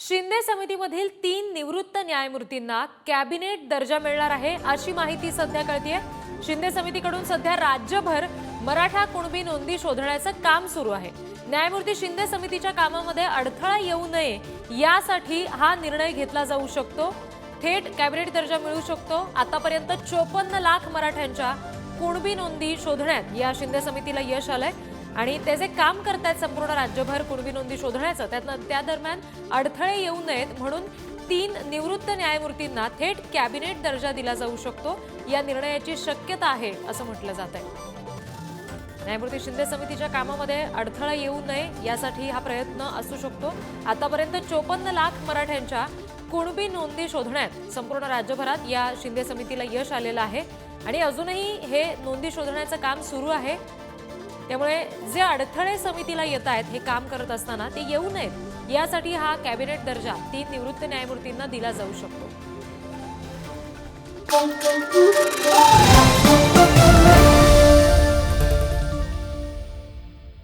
शिंदे समितीमधील तीन निवृत्त न्यायमूर्तींना कॅबिनेट दर्जा मिळणार आहे अशी माहिती सध्या कळतीये. शिंदे समितीकडून सध्या राज्यभर मराठा कुणबी नोंदी शोधण्याचं काम सुरू आहे. न्यायमूर्ती शिंदे समितीच्या कामामध्ये अडथळा येऊ नये यासाठी हा निर्णय घेतला जाऊ शकतो. थेट कॅबिनेट दर्जा मिळू शकतो. आतापर्यंत चोपन्न लाख मराठ्यांच्या कुणबी नोंदी शोधण्यात या शिंदे समितीला यश आलंय. आणि ते जे काम करतायत संपूर्ण राज्यभर कुणबी नोंदी शोधण्याचं त्यातनं त्या दरम्यान अडथळे येऊ नयेत म्हणून तीन निवृत्त न्यायमूर्तींना थेट कॅबिनेट दर्जा दिला जाऊ शकतो. या निर्णयाची शक्यता आहे असं म्हटलं जात आहे न्यायमूर्ती शिंदे समितीच्या कामामध्ये अडथळा येऊ नये यासाठी हा प्रयत्न असू शकतो. आतापर्यंत चोपन्न लाख मराठ्यांच्या कुणबी नोंदी शोधण्यात संपूर्ण राज्यभरात या शिंदे समितीला यश आलेलं आहे. आणि अजूनही हे नोंदी शोधण्याचं काम सुरू आहे. त्यामुळे जे अडथळे समितीला येत आहेत हे काम करत असताना ते येऊ नयेत. यासाठी हा कॅबिनेट दर्जा तीन निवृत्त न्यायमूर्तींना दिला जाऊ शकतो.